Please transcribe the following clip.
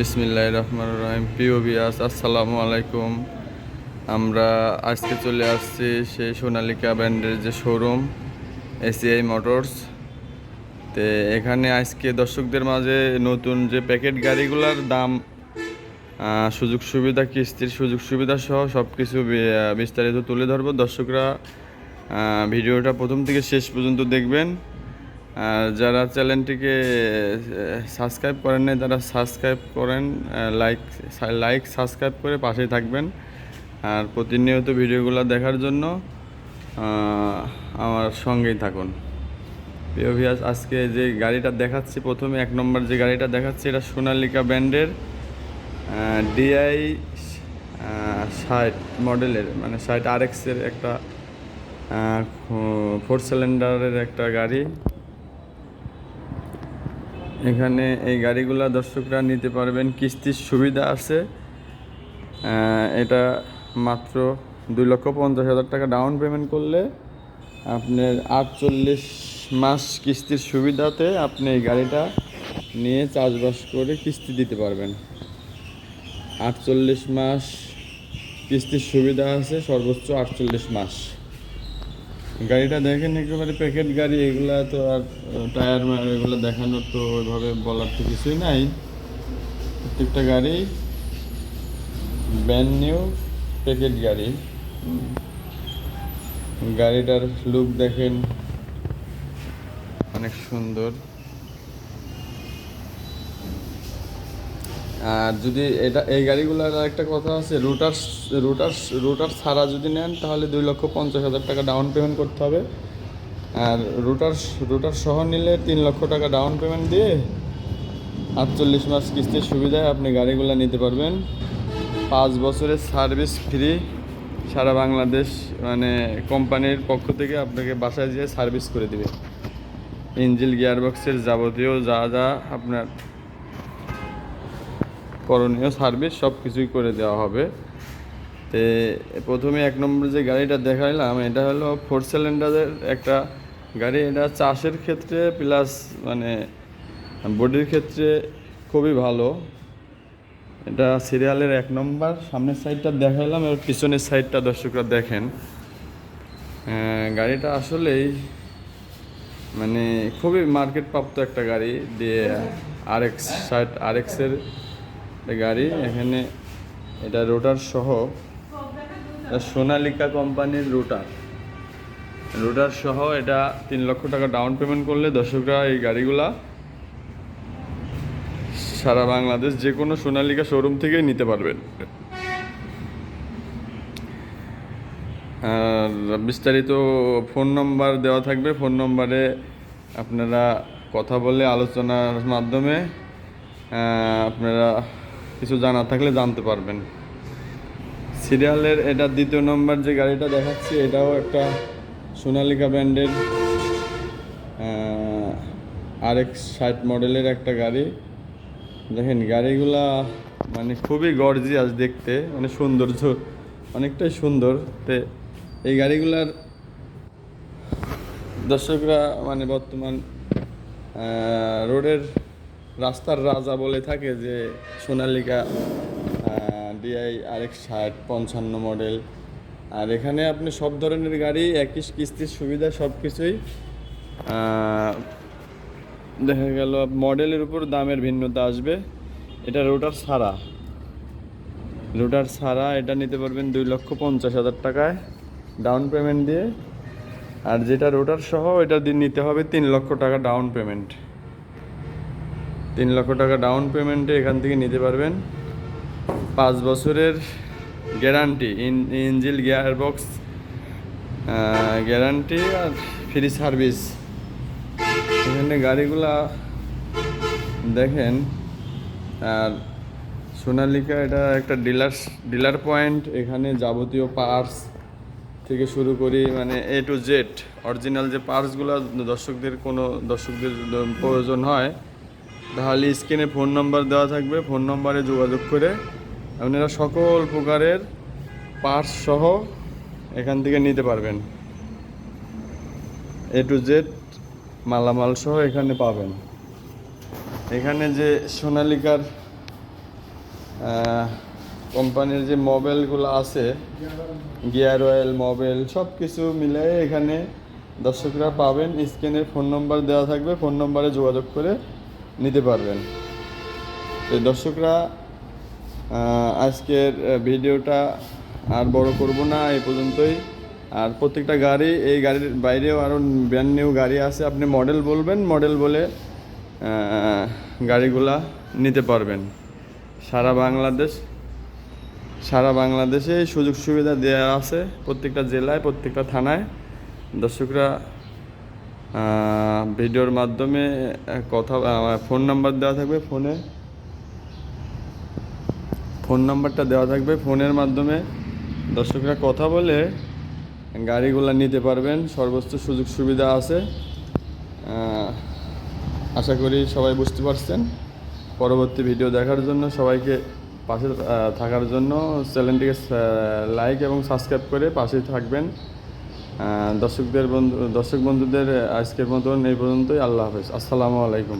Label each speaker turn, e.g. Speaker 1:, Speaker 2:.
Speaker 1: বিসমিল্লাহ রহমান রহিম। প্রিয় বিয়াস আসসালামু আলাইকুম। আমরা আজকে চলে আসছি সেই সোনালিকা ব্র্যান্ডের যে শোরুম এসিআই মোটরস তো এখানে আজকে দর্শকদের মাঝে নতুন যে প্যাকেট গাড়িগুলোর দাম সুযোগ সুবিধা, কিস্তির সুযোগ সুবিধা সহ সব কিছু বিস্তারিত তুলে ধরবো। দর্শকরা ভিডিওটা প্রথম থেকে শেষ পর্যন্ত দেখবেন। যারা চ্যানেলটিকে সাবস্ক্রাইব করেন নাই, তারা সাবস্ক্রাইব করেন লাইক লাইক সাবস্ক্রাইব করে পাশেই থাকবেন। আর প্রতিনিয়ত ভিডিওগুলো দেখার জন্য আমার সঙ্গেই থাকুন। প্রিয় ভিয়াস আজকে যে গাড়িটা দেখাচ্ছি, প্রথমে এক নম্বর যে গাড়িটা দেখাচ্ছি, এটা সোনালিকা ব্র্যান্ডের ডিআই ষাট মডেলের মানে ষাট আর এক্সের একটা ফোর সিলিন্ডারের একটা গাড়ি। এখানে এই গাড়িগুলো দর্শকরা নিতে পারবেন। কিস্তির সুবিধা আছে। এটা মাত্র দুই লক্ষ পঞ্চাশ হাজার টাকা ডাউন পেমেন্ট করলে আপনার আটচল্লিশ মাস কিস্তির সুবিধাতে আপনি এই গাড়িটা নিয়ে চাষবাস করে কিস্তি দিতে পারবেন। আটচল্লিশ মাস কিস্তির সুবিধা আছে, সর্বোচ্চ আটচল্লিশ মাস। গাড়িটা দেখেন একেবারে প্যাকেট গাড়ি, এগুলা তো আর টায়ার এগুলো দেখানোর তো ওইভাবে বলার তো কিছুই নাই। প্রত্যেকটা গাড়ি ব্যান নিউ প্যাকেট গাড়ি। গাড়িটার লুক দেখেন অনেক সুন্দর। আর যদি এটা, এই গাড়িগুলোর একটা কথা আছে রুটার রুটার রুটার ছাড়া যদি নেন, তাহলে দুই লক্ষ পঞ্চাশ হাজার টাকা ডাউন পেমেন্ট করতে হবে। আর রুটার রুটার সহ নিলে তিন লক্ষ টাকা ডাউন পেমেন্ট দিয়ে আটচল্লিশ মাস কিস্তির সুবিধায় আপনি গাড়িগুলো নিতে পারবেন। পাঁচ বছরের সার্ভিস ফ্রি সারা বাংলাদেশ মানে কোম্পানির পক্ষ থেকে আপনাকে বাসায় যেয়ে সার্ভিস করে দিবে। ইঞ্জিল গিয়ারবক্সের যাবতীয় যা যা আপনার করণীয় সার্ভিস সব কিছুই করে দেওয়া হবে। তে প্রথমে এক নম্বর যে গাড়িটা দেখাইলাম, এটা হলো ফোর সিলিন্ডারের একটা গাড়ি। এটা চাষের ক্ষেত্রে প্লাস মানে বডির ক্ষেত্রে খুবই ভালো। এটা সিরিয়ালের এক নম্বর। সামনের সাইডটা দেখাইলাম, এবার পিছনের সাইডটা দর্শকরা দেখেন। গাড়িটা আসলেই মানে খুবই মার্কেট প্রাপ্ত একটা গাড়ি। দিয়ে আর এক্স ষাট আর এক্সের গাড়ি, এখানে এটা রোটার সহ এটা সোনালিকা কোম্পানির রোটার। রোটার সহ এটা তিন লক্ষ টাকা ডাউন পেমেন্ট করলে দর্শকরা এই গাড়িগুলা সারা বাংলাদেশ যে কোনো সোনালিকা শোরুম থেকেই নিতে পারবেন। বিস্তারিত ফোন নম্বর দেওয়া থাকবে। ফোন নম্বরে আপনারা কথা বলে আলোচনার মাধ্যমে আপনারা কিছু জানা থাকলে জানতে পারবেন। সিরিয়ালের এটা দ্বিতীয় নম্বর যে গাড়িটা দেখাচ্ছি, এটাও একটা সোনালিকা ব্র্যান্ডের আর এক্স ষাট মডেলের একটা গাড়ি। দেখেন, গাড়িগুলা মানে খুবই গর্জিয়াস দেখতে মানে সৌন্দর্য অনেকটাই সুন্দর। তে এই গাড়িগুলার দর্শকরা মানে বর্তমান রোডের রাস্তার রাজা বলে থাকে যে সোনালিকা ডিআই আরেক ষাট পঞ্চান্ন মডেল আর এখানে আপনি সব ধরনের গাড়ি, একই কিস্তির সুবিধা, সব কিছুই দেখা গেল মডেলের উপর দামের ভিন্নতা আসবে। এটা রোটার ছাড়া। রোটার ছাড়া এটা নিতে পারবেন দুই লক্ষ পঞ্চাশ হাজার টাকায় ডাউন পেমেন্ট দিয়ে। আর যেটা রোটার সহ, এটা নিতে হবে তিন লক্ষ টাকা ডাউন পেমেন্ট তিন লক্ষ টাকা ডাউন পেমেন্টে এখান থেকে নিতে পারবেন। পাঁচ বছরের guarantee engine gearbox guarantee আর ফ্রি সার্ভিস এখানে গাড়িগুলা দেখেন, আর সোনালিকা এটা একটা ডিলার ডিলার পয়েন্ট এখানে যাবতীয় পার্টস থেকে শুরু করি মানে এ টু জেড অরিজিনাল যে পার্টসগুলো দর্শকদের কোনো, দর্শকদের প্রয়োজন হয় তাহলে স্ক্রিনে ফোন নাম্বার দেওয়া থাকবে, ফোন নাম্বারে যোগাযোগ করে আপনারা সকল প্রকারের পার্টস সহ এখান থেকে নিতে পারবেন। এ টু জেড মালামাল সহ এখানে পাবেন। এখানে যে সোনালিকার কোম্পানির যে মোবাইলগুলো আছে গিয়ার অয়েল মোবাইল সব কিছু মিলিয়ে এখানে দর্শকরা পাবেন। স্ক্রিনে ফোন নম্বর দেওয়া থাকবে, ফোন নম্বরে যোগাযোগ করে নিতে পারবেন। তো দর্শকরা আজকের ভিডিওটা আর বড় করব না, এই পর্যন্তই। আর প্রত্যেকটা গাড়ি, এই গাড়ির বাইরেও আরও ব্র্যান্ড নিউ গাড়ি আছে, আপনি মডেল বলবেন মডেল বলে গাড়িগুলা নিতে পারবেন। সারা বাংলাদেশ, সারা বাংলাদেশে সুযোগ সুবিধা দেওয়া আছে, প্রত্যেকটা জেলায়, প্রত্যেকটা থানায়। দর্শকরা ভিডিওর মাধ্যমে কথা ফোন নাম্বার দেওয়া থাকবে ফোনে ফোন নাম্বারটা দেওয়া থাকবে ফোনের মাধ্যমে। দর্শকরা কথা বলে গাড়িগুলো নিতে পারবেন, সর্বোচ্চ সুযোগ সুবিধা আছে। আশা করি সবাই বুঝতে পারছেন। পরবর্তী ভিডিও দেখার জন্য সবাইকে পাশে থাকার জন্য। চ্যানেলটিকে লাইক এবং সাবস্ক্রাইব করে পাশে থাকবেন। দর্শকদের বন্ধু দর্শক বন্ধুদের আজকের মতন এই পর্যন্তই। আল্লাহ হাফেজ। আসসালামু আলাইকুম।